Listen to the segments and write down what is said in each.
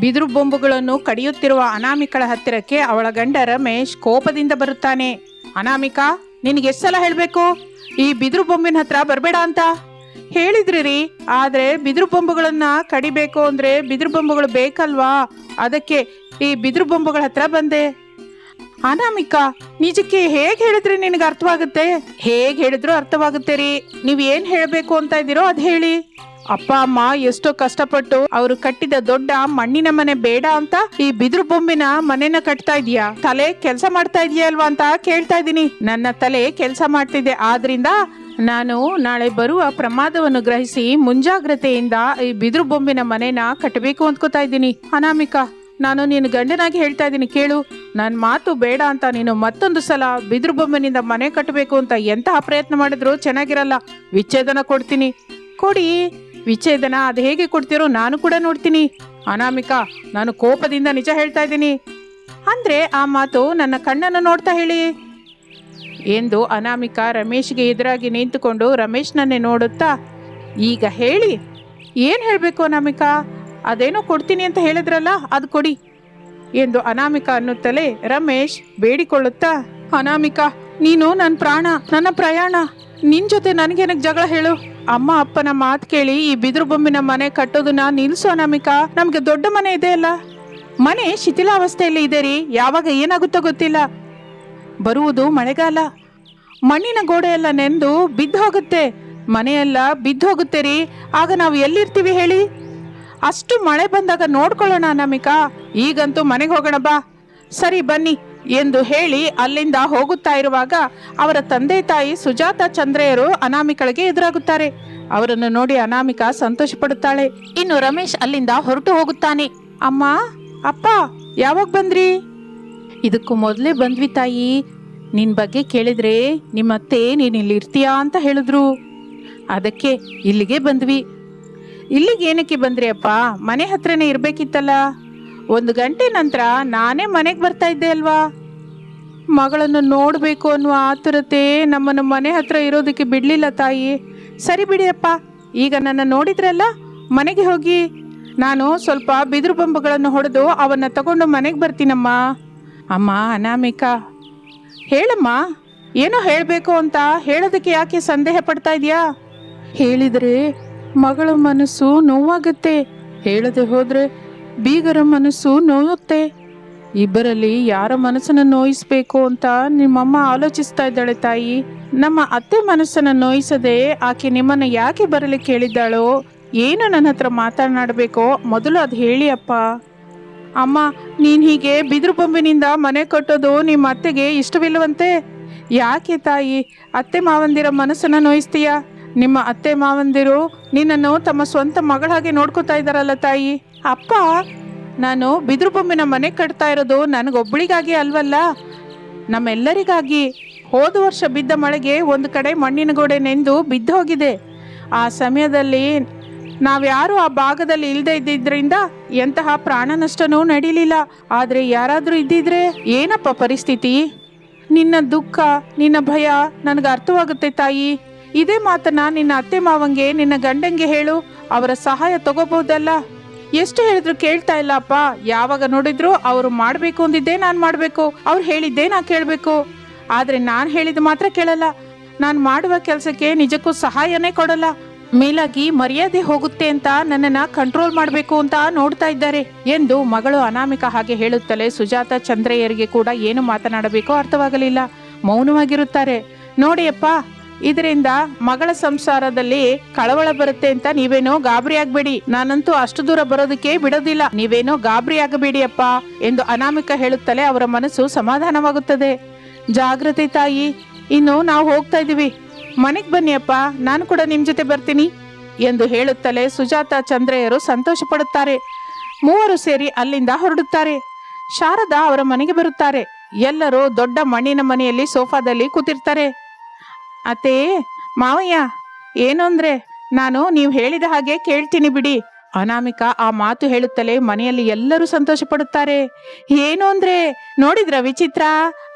ಬಿದಿರು ಬೊಂಬುಗಳನ್ನು ಕಡಿಯುತ್ತಿರುವ ಅನಾಮಿಕಳ ಹತ್ತಿರಕ್ಕೆ ಅವಳ ಗಂಡ ರಮೇಶ್ ಕೋಪದಿಂದ ಬರುತ್ತಾನೆ. ಅನಾಮಿಕಾ, ನಿನಗೆ ಎಷ್ಟು ಸಲ ಹೇಳಬೇಕು? ಈ ಬಿದಿರು ಬೊಂಬಿನ ಹತ್ರ ಬರಬೇಡ ಅಂತ. ಹೇಳಿದ್ರಿ ರೀ ಆದರೆ ಬಿದಿರು ಬೊಂಬುಗಳನ್ನು ಕಡಿಬೇಕು ಅಂದ್ರೆ ಬಿದಿರು ಬೊಂಬುಗಳು ಬೇಕಲ್ವಾ? ಅದಕ್ಕೆ ಈ ಬಿದಿರು ಬೊಂಬುಗಳ ಹತ್ರ ಬಂದೆ. ಅನಾಮಿಕಾ, ನಿಜಕ್ಕೆ ಹೇಗೆ ಹೇಳಿದ್ರೆ ನಿನಗೆ ಅರ್ಥವಾಗುತ್ತೆ? ಹೇಗೆ ಹೇಳಿದ್ರು ಅರ್ಥವಾಗುತ್ತೆ ರೀ. ನೀವು ಏನು ಹೇಳಬೇಕು ಅಂತ ಇದ್ದೀರೋ ಅದು ಹೇಳಿ. ಅಪ್ಪ, ಅಮ್ಮ, ಎಷ್ಟೋ ಕಷ್ಟಪಟ್ಟು ಅವರು ಕಟ್ಟಿದ ದೊಡ್ಡ ಮಣ್ಣಿನ ಮನೆ ಬೇಡ ಅಂತ ಈ ಬಿದಿರು ಬೊಂಬಿನ ಮನೆನ ಕಟ್ತಾ ಇದೀಯಾ ತಲೆ ಕೆಲಸ ಮಾಡ್ತಾ ಇದೀಯ ಅಲ್ವಾ ಅಂತ ಕೇಳ್ತಾ ಇದ್ದೀನಿ. ನನ್ನ ತಲೆ ಕೆಲಸ ಮಾಡ್ತಿದೆ. ಆದ್ರಿಂದ ನಾನು ನಾಳೆ ಬರುವ ಪ್ರಮಾದವನ್ನು ಗ್ರಹಿಸಿ ಮುಂಜಾಗ್ರತೆಯಿಂದ ಈ ಬಿದಿರು ಬೊಂಬಿನ ಮನೆನ ಕಟ್ಟಬೇಕು ಅಂದ್ಕೋತಾ ಇದ್ದೀನಿ. ಅನಾಮಿಕ, ನಾನು ನೀನು ಗಂಡನಾಗಿ ಹೇಳ್ತಾ ಇದ್ದೀನಿ ಕೇಳು. ನನ್ನ ಮಾತು ಬೇಡ ಅಂತ ನೀನು ಮತ್ತೊಂದು ಸಲ ಬಿದಿರು ಬೊಂಬಿನಿಂದ ಮನೆ ಕಟ್ಟಬೇಕು ಅಂತ ಎಂತಹ ಪ್ರಯತ್ನ ಮಾಡಿದ್ರು ಚೆನ್ನಾಗಿರಲ್ಲ. ವಿಚ್ಛೇದನ ಕೊಡ್ತೀನಿ. ಕೊಡಿ. ವಿಚ್ಛೇದನ ಅದು ಹೇಗೆ ಕೊಡ್ತೀರೋ ನಾನು ಕೂಡ ನೋಡ್ತೀನಿ. ಅನಾಮಿಕಾ, ನಾನು ಕೋಪದಿಂದ ನಿಜ ಹೇಳ್ತಾ ಇದ್ದೀನಿ. ಅಂದ್ರೆ ಆ ಮಾತು ನನ್ನ ಕಣ್ಣನ್ನು ನೋಡ್ತಾ ಹೇಳಿ. ಎಂದು ಅನಾಮಿಕಾ ರಮೇಶ್ಗೆ ಎದುರಾಗಿ ನಿಂತುಕೊಂಡು ರಮೇಶ್ನನ್ನೇ ನೋಡುತ್ತಾ, ಈಗ ಹೇಳಿ, ಏನು ಹೇಳಬೇಕು ಅನಾಮಿಕಾ? ಅದೇನೋ ಕೊಡ್ತೀನಿ ಅಂತ ಹೇಳಿದ್ರಲ್ಲ, ಅದು ಕೊಡಿ, ಎಂದು ಅನಾಮಿಕಾ ಅನ್ನುತ್ತಲೇ ರಮೇಶ್ ಬೇಡಿಕೊಳ್ಳುತ್ತಾ, ಅನಾಮಿಕಾ, ನೀನು ನನ್ನ ಪ್ರಾಣ, ನನ್ನ ಪ್ರಯಾಣ ನಿನ್ನ ಜೊತೆ ನನಗೇನಕ್ಕೆ ಜಗಳ ಹೇಳು. ಅಮ್ಮ, ಅಪ್ಪನ ಮಾತು ಕೇಳಿ ಈ ಬಿದಿರು ಬೊಮ್ಮಿನ ಮನೆ ಕಟ್ಟೋದನ್ನ ನಿಲ್ಸೋ ನಮಿಕ ನಮ್ಗೆ ದೊಡ್ಡ ಮನೆ ಇದೆ ಅಲ್ಲ? ಮನೆ ಶಿಥಿಲಾವಸ್ಥೆಯಲ್ಲಿ ಇದೆ ರೀ. ಯಾವಾಗ ಏನಾಗುತ್ತೋ ಗೊತ್ತಿಲ್ಲ. ಬರುವುದು ಮಳೆಗಾಲ. ಮಣ್ಣಿನ ಗೋಡೆ ಎಲ್ಲ ನೆಂದು ಬಿದ್ದು ಹೋಗುತ್ತೆ. ಮನೆಯೆಲ್ಲ ಬಿದ್ದು ಹೋಗುತ್ತೆ ರೀ. ಆಗ ನಾವು ಎಲ್ಲಿರ್ತೀವಿ ಹೇಳಿ? ಅಷ್ಟು ಮಳೆ ಬಂದಾಗ ನೋಡ್ಕೊಳ್ಳೋಣ ನಮಿಕಾ ಈಗಂತೂ ಮನೆಗೆ ಹೋಗೋಣ ಬಾ. ಸರಿ, ಬನ್ನಿ. ಎಂದು ಹೇಳಿ ಅಲ್ಲಿಂದ ಹೋಗುತ್ತಾ ಇರುವಾಗ ಅವರ ತಂದೆ ತಾಯಿ ಸುಜಾತ ಚಂದ್ರೆಯರು ಅನಾಮಿಕಳಿಗೆ ಎದುರಾಗುತ್ತಾರೆ. ಅವರನ್ನು ನೋಡಿ ಅನಾಮಿಕ ಸಂತೋಷ ಪಡುತ್ತಾಳೆ ಇನ್ನು ರಮೇಶ್ ಅಲ್ಲಿಂದ ಹೊರಟು ಹೋಗುತ್ತಾನೆ. ಅಮ್ಮ, ಅಪ್ಪ, ಯಾವಾಗ ಬಂದ್ರಿ? ಇದಕ್ಕೂ ಮೊದಲೇ ಬಂದ್ವಿ ತಾಯಿ. ನಿನ್ ಬಗ್ಗೆ ಕೇಳಿದ್ರೆ ನಿಮ್ಮತ್ತೆ ನೀನು ಇಲ್ಲಿ ಇರ್ತೀಯಾ ಅಂತ ಹೇಳಿದ್ರು. ಅದಕ್ಕೆ ಇಲ್ಲಿಗೆ ಬಂದ್ವಿ. ಇಲ್ಲಿಗೆ ಏನಕ್ಕೆ ಬಂದ್ರಿ ಅಪ್ಪ? ಮನೆ ಹತ್ರನೇ ಇರಬೇಕಿತ್ತಲ್ಲ. ಒಂದು ಗಂಟೆ ನಂತರ ನಾನೇ ಮನೆಗೆ ಬರ್ತಾ ಇದ್ದೆ ಅಲ್ವಾ? ಮಗಳನ್ನು ನೋಡಬೇಕು ಅನ್ನುವ ಆತುರತೆ ನಮ್ಮನ್ನು ಮನೆ ಹತ್ರ ಇರೋದಕ್ಕೆ ಬಿಡಲಿಲ್ಲ ತಾಯಿ. ಸರಿ ಬಿಡಿಯಪ್ಪ, ಈಗ ನನ್ನ ನೋಡಿದ್ರಲ್ಲ, ಮನೆಗೆ ಹೋಗಿ. ನಾನು ಸ್ವಲ್ಪ ಬಿದಿರು ಬೊಂಬುಗಳನ್ನು ಹೊಡೆದು ಅವನ್ನ ತಗೊಂಡು ಮನೆಗೆ ಬರ್ತೀನಮ್ಮ. ಅಮ್ಮ, ಅನಾಮಿಕಾ. ಹೇಳಮ್ಮ, ಏನೋ ಹೇಳಬೇಕು ಅಂತ ಹೇಳೋದಕ್ಕೆ ಯಾಕೆ ಸಂದೇಹ ಪಡ್ತಾ ಇದೆಯಾ ಹೇಳಿದರೆ ಮಗಳ ಮನಸ್ಸು ನೋವಾಗುತ್ತೆ. ಹೇಳದೆ ಹೋದರೆ ಬೀಗರ ಮನಸ್ಸು ನೋಯುತ್ತೆ. ಇಬ್ಬರಲ್ಲಿ ಯಾರ ಮನಸ್ಸನ್ನು ನೋಯಿಸ್ಬೇಕು ಅಂತ ನಿಮ್ಮಮ್ಮ ಆಲೋಚಿಸ್ತಾ ಇದ್ದಾಳೆ ತಾಯಿ. ನಮ್ಮ ಅತ್ತೆ ಮನಸ್ಸನ್ನು ನೋಯಿಸದೆ ಆಕೆ ನಿಮ್ಮನ್ನು ಯಾಕೆ ಬರಲಿ ಕೇಳಿದ್ದಾಳೋ, ಏನು ನನ್ನ ಹತ್ರ ಮಾತನಾಡಬೇಕೋ ಮೊದಲು ಅದು ಹೇಳಿ ಅಪ್ಪ. ಅಮ್ಮ, ನೀನು ಹೀಗೆ ಬಿದಿರು ಬೊಂಬಿನಿಂದ ಮನೆ ಕಟ್ಟೋದು ನಿಮ್ಮ ಅತ್ತೆಗೆ ಇಷ್ಟವಿಲ್ಲವಂತೆ? ಯಾಕೆ ತಾಯಿ, ಅತ್ತೆ ಮಾವಂದಿರ ಮನಸ್ಸನ್ನು ನೋಯಿಸ್ತೀಯ? ನಿಮ್ಮ ಅತ್ತೆ ಮಾವಂದಿರು ನಿನ್ನನ್ನು ತಮ್ಮ ಸ್ವಂತ ಮಗಳ ಹಾಗೆ ನೋಡ್ಕೋತಾ ಇದ್ದಾರಲ್ಲ ತಾಯಿ. ಅಪ್ಪ ನಾನು ಬಿದ್ರು ಬೊಮ್ಮಿನ ಮನೆ ಕಟ್ತಾ ಇರೋದು ನನಗೊಬ್ಬಳಿಗಾಗಿ ಅಲ್ವಲ್ಲ? ನಮ್ಮೆಲ್ಲರಿಗಾಗಿ ಹೋದ ವರ್ಷ ಬಿದ್ದ ಮಳೆಗೆ ಒಂದು ಕಡೆ ಮಣ್ಣಿನ ಗೋಡೆ ನೆಂದು ಬಿದ್ದು ಹೋಗಿದೆ ಆ ಸಮಯದಲ್ಲಿ ನಾವ್ಯಾರು ಆ ಭಾಗದಲ್ಲಿ ಇಲ್ಲದೆ ಇದ್ದಿದ್ರಿಂದ ಎಂತಹ ಪ್ರಾಣ ನಷ್ಟನೂ ನಡೀಲಿಲ್ಲ. ಆದ್ರೆ ಯಾರಾದರೂ ಇದ್ದಿದ್ರೆ ಏನಪ್ಪ ಪರಿಸ್ಥಿತಿ? ನಿನ್ನ ದುಃಖ, ನಿನ್ನ ಭಯ ನನಗೆ ಅರ್ಥವಾಗುತ್ತೆ ತಾಯಿ. ಇದೇ ಮಾತನ್ನ ನಿನ್ನ ಅತ್ತೆ ಮಾವಂಗೆ, ನಿನ್ನ ಗಂಡಂಗೆ ಹೇಳು. ಅವರ ಸಹಾಯ ತಗೋಬಹುದಲ್ಲ ಎಷ್ಟು ಹೇಳಿದ್ರು ಕೇಳ್ತಾ ಇಲ್ಲಪ್ಪ ಯಾವಾಗ ನೋಡಿದ್ರು ಅವರು ಮಾಡಬೇಕು ಅಂದಿದ್ದೇ ನಾನು ಮಾಡಬೇಕು. ಅವ್ರು ಹೇಳಿದ್ದೇ ನಾ ಕೇಳಬೇಕು. ಆದ್ರೆ ನಾನು ಹೇಳಿದ ಮಾತ್ರ ಕೇಳಲ್ಲ. ನಾನು ಮಾಡುವ ಕೆಲಸಕ್ಕೆ ನಿಜಕ್ಕೂ ಸಹಾಯನೇ ಕೊಡಲ್ಲ. ಮೇಲಾಗಿ ಮರ್ಯಾದೆ ಹೋಗುತ್ತೆ ಅಂತ ನನ್ನನ್ನ ಕಂಟ್ರೋಲ್ ಮಾಡಬೇಕು ಅಂತ ನೋಡ್ತಾ ಇದ್ದಾರೆ ಎಂದು ಮಗಳು ಅನಾಮಿಕ ಹಾಗೆ ಹೇಳುತ್ತಲೇ ಸುಜಾತ ಚಂದ್ರಯ್ಯರಿಗೆ ಕೂಡ ಏನು ಮಾತನಾಡಬೇಕೋ ಅರ್ಥವಾಗಲಿಲ್ಲ. ಮೌನವಾಗಿರುತ್ತಾರೆ. ನೋಡಿಯಪ್ಪ ಇದರಿಂದ ಮಗಳ ಸಂಸಾರದಲ್ಲಿ ಕಳವಳ ಬರುತ್ತೆ ಅಂತ ನೀವೇನೋ ಗಾಬರಿ ಆಗ್ಬೇಡಿ. ನಾನಂತೂ ಅಷ್ಟು ದೂರ ಬರೋದಕ್ಕೆ ಬಿಡೋದಿಲ್ಲ. ನೀವೇನೋ ಗಾಬರಿ ಆಗಬೇಡಿ ಅಪ್ಪ ಎಂದು ಅನಾಮಿಕ ಹೇಳುತ್ತಲೇ ಅವರ ಮನಸ್ಸು ಸಮಾಧಾನವಾಗುತ್ತದೆ. ಜಾಗೃತಿ ತಾಯಿ, ಇನ್ನು ನಾವು ಹೋಗ್ತಾ ಇದೀವಿ ಮನೆಗ್ ಬನ್ನಿ ಅಪ್ಪ ನಾನು ಕೂಡ ನಿಮ್ ಜೊತೆ ಬರ್ತೀನಿ ಎಂದು ಹೇಳುತ್ತಲೇ ಸುಜಾತ ಚಂದ್ರೆಯರು ಸಂತೋಷ ಪಡುತ್ತಾರೆ ಮೂವರು ಸೇರಿ ಅಲ್ಲಿಂದ ಹೊರಡುತ್ತಾರೆ. ಶಾರದಾ ಅವರ ಮನೆಗೆ ಬರುತ್ತಾರೆ. ಎಲ್ಲರೂ ದೊಡ್ಡ ಮಣ್ಣಿನ ಮನೆಯಲ್ಲಿ ಸೋಫಾದಲ್ಲಿ ಕೂತಿರ್ತಾರೆ. ಅತ್ತೇ, ಮಾವಯ್ಯ, ಏನು ಅಂದ್ರೆ? ನಾನು ನೀವು ಹೇಳಿದ ಹಾಗೆ ಕೇಳ್ತೀನಿ ಬಿಡಿ. ಅನಾಮಿಕ ಆ ಮಾತು ಹೇಳುತ್ತಲೇ ಮನೆಯಲ್ಲಿ ಎಲ್ಲರೂ ಸಂತೋಷ ಪಡುತ್ತಾರೆ ಏನು ಅಂದ್ರೆ? ನೋಡಿದ್ರ ವಿಚಿತ್ರ?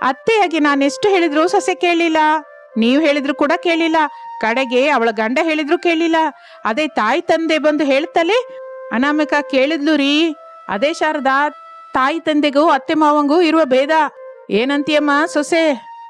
ಅತ್ತೆಯಾಗಿ ನಾನು ಎಷ್ಟು ಹೇಳಿದ್ರು ಸೊಸೆ ಕೇಳಿಲ್ಲ. ನೀವು ಹೇಳಿದ್ರು ಕೂಡ ಕೇಳಿಲ್ಲ. ಕಡೆಗೆ ಅವಳ ಗಂಡ ಹೇಳಿದ್ರು ಕೇಳಿಲ್ಲ. ಅದೇ ತಾಯಿ ತಂದೆ ಬಂದು ಹೇಳ್ತಲೇ ಅನಾಮಿಕ ಕೇಳಿದ್ಲು ರೀ. ಅದೇ ಶಾರದಾ, ತಾಯಿ ತಂದೆಗೂ ಅತ್ತೆ ಮಾವಂಗೂ ಇರುವ ಭೇದ. ಏನಂತೀಯಮ್ಮ ಸೊಸೆ?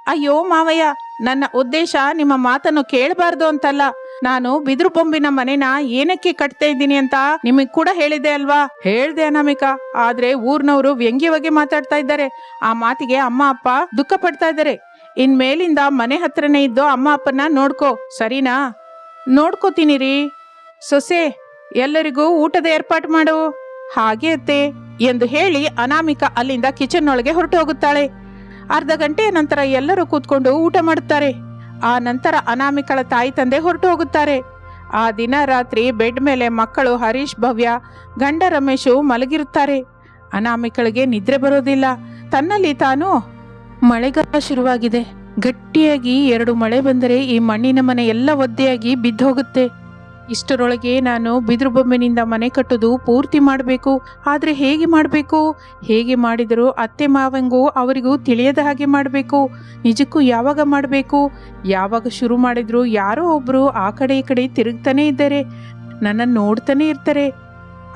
ಅಯ್ಯೋ ಮಾವಯ್ಯ ನನ್ನ ಉದ್ದೇಶ ನಿಮ್ಮ ಮಾತನ್ನು ಕೇಳಬಾರ್ದು ಅಂತಲ್ಲ. ನಾನು ಬಿದ್ರು ಬೊಂಬಿನ ಮನೆನ ಏನಕ್ಕೆ ಕಟ್ತಾ ಇದ್ದೀನಿ ಅಂತ ನಿಮಗ್ ಕೂಡ ಹೇಳಿದೆ ಅಲ್ವಾ? ಹೇಳ್ದೆ ಅನಾಮಿಕಾ. ಆದ್ರೆ ಊರ್ನವರು ವ್ಯಂಗ್ಯವಾಗಿ ಮಾತಾಡ್ತಾ ಇದ್ದಾರೆ. ಆ ಮಾತಿಗೆ ಅಮ್ಮ ಅಪ್ಪ ದುಃಖ ಪಡ್ತಾ ಇದ್ದಾರೆ. ಇನ್ಮೇಲಿಂದ ಮನೆ ಹತ್ರನೇ ಇದ್ದು ಅಮ್ಮ ಅಪ್ಪನ ನೋಡ್ಕೋ. ಸರಿನಾ? ನೋಡ್ಕೋತೀನಿ ರೀ ಸೊಸೆ, ಎಲ್ಲರಿಗೂ ಊಟದ ಏರ್ಪಾಟ್ ಮಾಡು. ಹಾಗೆ ಅತ್ತೆ, ಎಂದು ಹೇಳಿ ಅನಾಮಿಕಾ ಅಲ್ಲಿಂದ ಕಿಚನ್ ಒಳಗೆ ಹೊರಟು ಹೋಗುತ್ತಾಳೆ. ಅರ್ಧ ಗಂಟೆಯ ನಂತರ ಎಲ್ಲರೂ ಕೂತ್ಕೊಂಡು ಊಟ ಮಾಡುತ್ತಾರೆ. ಆ ನಂತರ ಅನಾಮಿಕಳ ತಾಯಿ ತಂದೆ ಹೊರಟು ಹೋಗುತ್ತಾರೆ. ಆ ದಿನ ರಾತ್ರಿ ಬೆಡ್ ಮೇಲೆ ಮಕ್ಕಳು ಹರೀಶ್, ಭವ್ಯ, ಗಂಡ ರಮೇಶು ಮಲಗಿರುತ್ತಾರೆ. ಅನಾಮಿಕಳಿಗೆ ನಿದ್ರೆ ಬರೋದಿಲ್ಲ. ತನ್ನಲ್ಲಿ ತಾನು ಮಳೆಗಾಲ ಶುರುವಾಗಿದೆ. ಗಟ್ಟಿಯಾಗಿ ಎರಡು ಮಳೆ ಬಂದರೆ ಈ ಮಣ್ಣಿನ ಮನೆ ಎಲ್ಲ ಒದ್ದೆಯಾಗಿ ಬಿದ್ದೋಗುತ್ತೆ. ಇಷ್ಟರೊಳಗೆ ನಾನು ಬಿದಿರು ಬೊಮ್ಮೆನಿಂದ ಮನೆ ಕಟ್ಟೋದು ಪೂರ್ತಿ ಮಾಡಬೇಕು. ಆದರೆ ಹೇಗೆ ಮಾಡಬೇಕು? ಹೇಗೆ ಮಾಡಿದರೂ ಅತ್ತೆ ಮಾವಂಗೂ ಅವರಿಗೂ ತಿಳಿಯದ ಹಾಗೆ ಮಾಡಬೇಕು. ನಿಜಕ್ಕೂ ಯಾವಾಗ ಮಾಡಬೇಕು? ಯಾವಾಗ ಶುರು ಮಾಡಿದ್ರು ಯಾರೋ ಒಬ್ಬರು ಆ ಕಡೆ ಈ ಕಡೆ ತಿರುಗ್ತಾನೆ ಇದ್ದಾರೆ. ನನ್ನನ್ನು ನೋಡ್ತಾನೆ ಇರ್ತಾರೆ.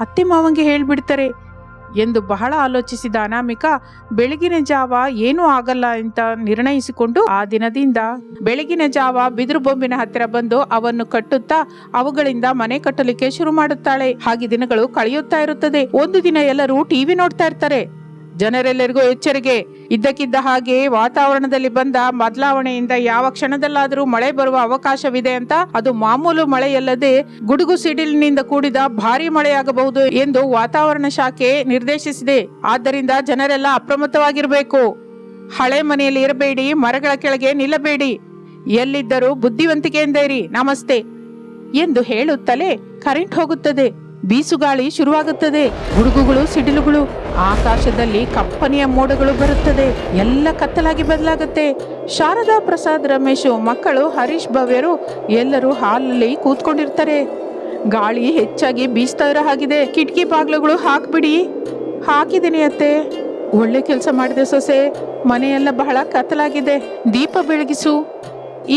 ಅತ್ತೆ ಮಾವಂಗೆ ಹೇಳ್ಬಿಡ್ತಾರೆ ಎಂದು ಬಹಳ ಆಲೋಚಿಸಿದ ಅನಾಮಿಕ, ಬೆಳಗಿನ ಜಾವ ಏನೂ ಆಗಲ್ಲ ಅಂತ ನಿರ್ಣಯಿಸಿಕೊಂಡು ಆ ದಿನದಿಂದ ಬೆಳಗಿನ ಜಾವ ಬಿದಿರು ಬೊಂಬಿನ ಹತ್ತಿರ ಬಂದು ಅವನ್ನು ಕಟ್ಟುತ್ತಾ ಅವುಗಳಿಂದ ಮನೆ ಕಟ್ಟಲಿಕ್ಕೆ ಶುರು ಮಾಡುತ್ತಾಳೆ. ಹಾಗೆ ದಿನಗಳು ಕಳೆಯುತ್ತಾ ಇರುತ್ತದೆ. ಒಂದು ದಿನ ಎಲ್ಲರೂ ಟಿವಿ ನೋಡ್ತಾ ಇರ್ತಾರೆ. ಜನರೆಲ್ಲರಿಗೂ ಎಚ್ಚರಿಕೆ. ಇದ್ದಕ್ಕಿದ್ದ ಹಾಗೆ ವಾತಾವರಣದಲ್ಲಿ ಬಂದ ಬದಲಾವಣೆಯಿಂದ ಯಾವ ಕ್ಷಣದಲ್ಲಾದರೂ ಮಳೆ ಬರುವ ಅವಕಾಶವಿದೆ ಅಂತ ಅದು ಮಾಮೂಲು ಮಳೆಯಲ್ಲದೆ ಗುಡುಗು ಸಿಡಿಲಿನಿಂದ ಕೂಡಿದ ಭಾರಿ ಮಳೆಯಾಗಬಹುದು ಎಂದು ವಾತಾವರಣ ಶಾಖೆ ನಿರ್ದೇಶಿಸಿದೆ. ಆದ್ದರಿಂದ ಜನರೆಲ್ಲ ಅಪ್ರಮತ್ತವಾಗಿರಬೇಕು. ಹಳೆ ಮನೆಯಲ್ಲಿ ಇರಬೇಡಿ, ಮರಗಳ ಕೆಳಗೆ ನಿಲ್ಲಬೇಡಿ. ಎಲ್ಲಿದ್ದರೂ ಬುದ್ಧಿವಂತಿಕೆ ಇರಿ, ನಮಸ್ತೆ ಎಂದು ಹೇಳುತ್ತಲೇ ಕರೆಂಟ್ ಹೋಗುತ್ತದೆ. ಬೀಸುಗಾಳಿ ಶುರುವಾಗುತ್ತದೆ. ಗುಡುಗುಗಳು, ಸಿಡಿಲುಗಳು, ಆಕಾಶದಲ್ಲಿ ಕಪ್ಪನೆಯ ಮೋಡಗಳು ಬರುತ್ತದೆ. ಎಲ್ಲ ಕತ್ತಲಾಗಿ ಬದಲಾಗುತ್ತೆ. ಶಾರದಾ ಪ್ರಸಾದ್, ರಮೇಶ್, ಮಕ್ಕಳು, ಹರೀಶ್, ಭವ್ಯರು ಎಲ್ಲರೂ ಹಾಲಲ್ಲಿ ಕೂತ್ಕೊಂಡಿರ್ತಾರೆ. ಗಾಳಿ ಹೆಚ್ಚಾಗಿ ಬೀಸ್ತಾ ಇರೋ ಹಾಗಿದೆ. ಕಿಟಕಿ ಬಾಗ್ಲುಗಳು ಹಾಕ್ಬಿಡಿ. ಹಾಕಿದ್ದೀನಿ ಅತ್ತೆ. ಒಳ್ಳೆ ಕೆಲಸ ಮಾಡಿದೆ ಸೊಸೆ. ಮನೆಯೆಲ್ಲ ಬಹಳ ಕತ್ತಲಾಗಿದೆ. ದೀಪ ಬೆಳಗಿಸು.